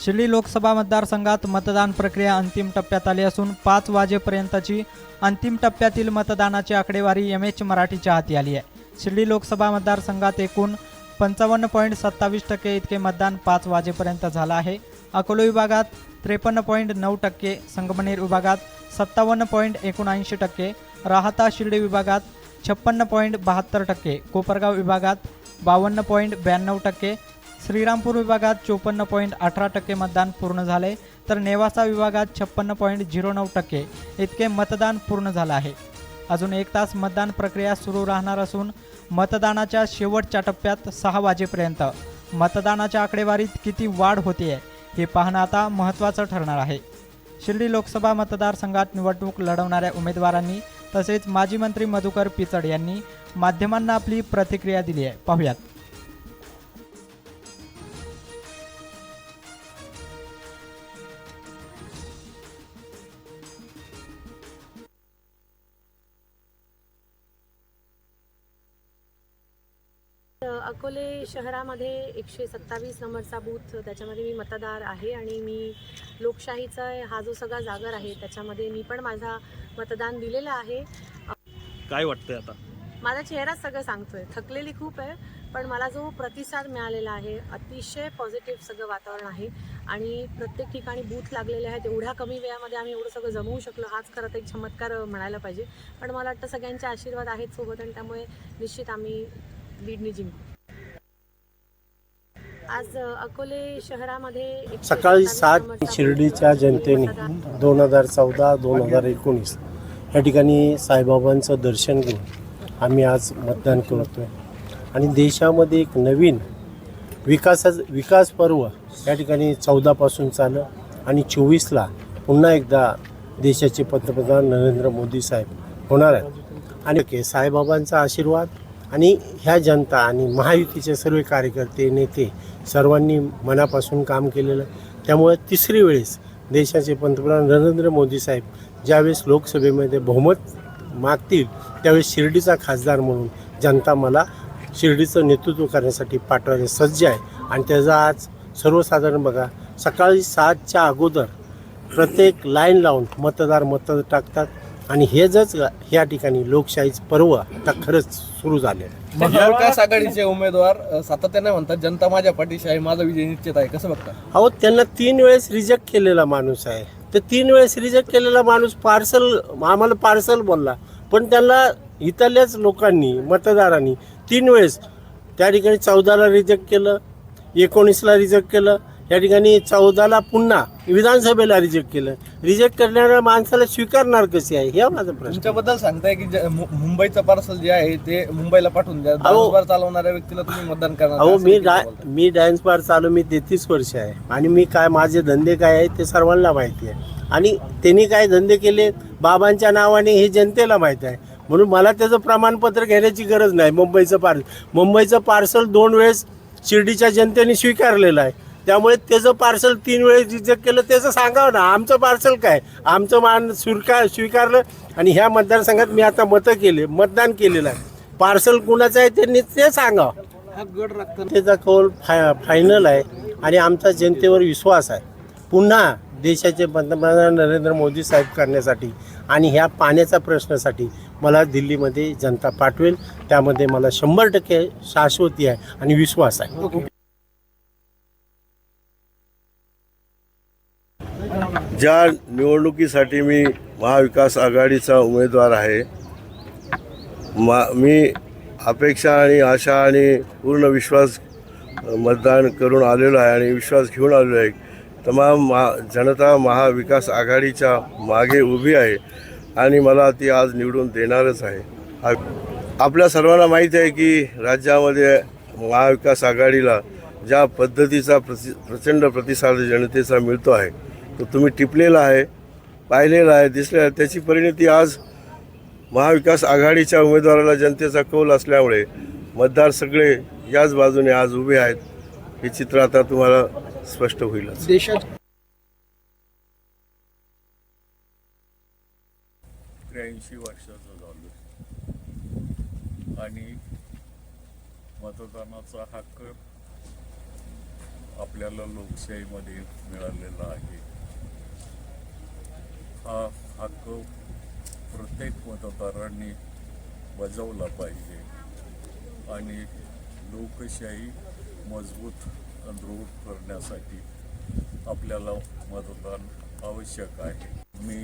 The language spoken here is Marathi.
शिर्डी लोकसभा मतदारसंघात मतदान प्रक्रिया अंतिम टप्प्यात आली असून पाच वाजेपर्यंतची अंतिम टप्प्यातील मतदानाची आकडेवारी एम एच मराठीच्या हाती आली आहे. शिर्डी लोकसभा मतदारसंघात एकूण पंचावन्न पॉईंट सत्तावीस टक्के इतके मतदान पाच वाजेपर्यंत झालं आहे. अकोला विभागात त्रेपन्न पॉईंट नऊ टक्के संगमनेर विभागात सत्तावन्न पॉईंट एकोणऐंशी टक्के राहता शिर्डी विभागात छप्पन्न पॉईंट बहात्तर टक्के कोपरगाव विभागात बावन्न पॉईंट ब्याण्णव टक्के श्रीरामपूर विभागात चोपन्न पॉईंट अठरा टक्के मतदान पूर्ण झाले तर नेवासा विभागात छप्पन्न पॉईंट झिरो नऊ टक्के इतके मतदान पूर्ण झालं आहे. अजून एक तास मतदान प्रक्रिया सुरू राहणार असून मतदानाच्या शेवटच्या टप्प्यात सहा वाजेपर्यंत मतदानाच्या आकडेवारीत किती वाढ होते हे पाहणं आता महत्त्वाचं ठरणार आहे. शिर्डी लोकसभा मतदारसंघात निवडणूक लढवणाऱ्या उमेदवारांनी तसेच माजी मंत्री मधुकर पिचड यांनी माध्यमांना आपली प्रतिक्रिया दिली आहे पाहुयात. अकोले शहरामध्ये एकशे सत्तावीस नंबरचा बूथ त्याच्यामध्ये मी मतदार आहे आणि मी लोकशाहीचा हा जो सगळा जागर आहे त्याच्यामध्ये मी पण माझा मतदान दिलेलं आहे. काय वाटतंय आता? माझा चेहराच सगळं सांगतोय. थकलेली खूप आहे पण मला जो प्रतिसाद मिळालेला आहे अतिशय पॉझिटिव्ह सगळं वातावरण आहे. आणि प्रत्येक ठिकाणी बूथ लागलेले आहेत एवढ्या कमी वेळामध्ये आम्ही एवढं सगळं जमवू शकलो हाच खरं तर एक चमत्कार म्हणायला पाहिजे. पण मला वाटतं सगळ्यांचे आशीर्वाद आहेत सोबत आणि त्यामुळे निश्चित आम्ही लीडनी जिंकू. आज अकोले शहरामध्ये सकाळी 27 सात शिर्डीच्या जनतेने दोन हजार चौदा दोन हजार एकोणीस या ठिकाणी साईबाबांचं दर्शन घेऊन आम्ही आज मतदान करतोय. आणि देशामध्ये एक नवीन विकासाचं विकास पर्व या ठिकाणी चौदापासून चालं आणि चोवीसला पुन्हा एकदा देशाचे पंतप्रधान नरेंद्र मोदी साहेब होणार आहेत. आणि साईबाबांचा आशीर्वाद आणि ह्या जनता आणि महायुतीचे सर्व कार्यकर्ते नेते सर्वांनी मनापासून काम केलेलं त्यामुळे तिसरी वेळेस देशाचे पंतप्रधान नरेंद्र मोदी साहेब ज्यावेळेस लोकसभेमध्ये बहुमत मागतील त्यावेळेस शिर्डीचा खासदार म्हणून जनता मला शिर्डीचं नेतृत्व करण्यासाठी पाठवायला सज्ज आहे. आणि त्याचा आज सर्वसाधारण बघा सकाळी सातच्या अगोदर प्रत्येक लाईन लावून मतदार मत टाकतात. आणि हे जच या ठिकाणी लोकशाहीचं पर्व आता खरंच सुरू झाले आहे. महाविकास आघाडीचे उमेदवार सातत्याने म्हणतात जनता माझ्या पाठीशी आहे माझा विजय निश्चित आहे. कसं बघता? अहो त्यांना तीन वेळेस रिजेक्ट केलेला माणूस आहे. तर तीन वेळेस रिजेक्ट केलेला माणूस पार्सल आम्हाला पार्सल बोलला. पण त्यांना इथल्याच लोकांनी मतदारांनी तीन वेळेस त्या ठिकाणी चौदाला रिजेक्ट केलं. एकोणीसला रिजेक्ट केलं. या ठिकाणी चौदाला पुन्हा विधानसभेला रिजेक्ट केलं. रिजेक्ट करणाऱ्या माणसाला स्वीकारणार कसे आहे? हे माझा प्रश्न. तुमच्याबद्दल सांगताय की मुंबईचं पार्सल जे आहे ते मुंबईला पाठवून द्या. बार चालवणाऱ्या व्यक्तीला तुम्ही मतदान करणार अहो मी देखील डा बोलताय. मी डान्स बार चालू मी तेहतीस वर्ष आहे. आणि मी काय माझे धंदे काय आहेत ते सर्वांना माहिती आहे. आणि त्यांनी काय धंदे केले? बाबांच्या नावाने हे जनतेला माहीत आहे. म्हणून मला त्याचं प्रमाणपत्र घेण्याची गरज नाही मुंबईचं पार्सल मुंबईचं पार्सल दोन वेळेस शिर्डीच्या जनतेने स्वीकारलेलं आहे. त्यामुळे त्याचं पार्सल तीन वेळेस रिजेक्ट केलं त्याचं सांगावं ना. आमचं पार्सल काय? आमचं मान स्वीकार स्वीकारलं आणि ह्या मतदारसंघात मी आता मतं केले मतदान केलेलं आहे. पार्सल कुणाचं आहे त्यांनी ते सांगावं. त्याचा कौल फाय फायनल आहे आणि आमचा जनतेवर विश्वास आहे. पुन्हा देशाचे पंतप्रधान नरेंद्र मोदी साहेब करण्यासाठी आणि ह्या पाण्याच्या प्रश्नासाठी मला दिल्लीमध्ये जनता पाठवेल. त्यामध्ये मला शंभर टक्के शाश्वती आहे आणि विश्वास आहे. ज्या निवडणुकीसाठी मी महाविकास आघाडीचा उमेदवार आहे मा मी अपेक्षा आणि आशा आणि पूर्ण विश्वास मतदान करून आलेलो आहे आणि विश्वास घेऊन आलेलो आहे. तमाम महा जनता महाविकास आघाडीच्या मागे उभी आहे आणि मला ती आज निवडून देणारच आहे. आपल्या सर्वांना माहीत आहे की राज्यामध्ये महाविकास आघाडीला ज्या पद्धतीचा प्रति प्रचंड प्रतिसाद जनतेचा मिळतो आहे तो तुम्ही टिपलेला आहे पाहिलेला आहे दिसलेला आहे. त्याची परिणती आज महाविकास आघाडीच्या उमेदवाराला जनतेचा कौल असल्यामुळे मतदार सगळे याच बाजूने आज उभे आहेत. हे चित्र आता तुम्हाला स्पष्ट होईलच त्र्याऐंशी वर्षाचं झालं. आणि मतदानाचा हक्क आपल्याला लोकशाहीमध्ये मिळालेला आहे. हा हक्क प्रत्येक मतदारांनी बजावला पाहिजे. आणि लोकशाही मजबूत दृढ करण्यासाठी आपल्याला मतदान आवश्यक आहे.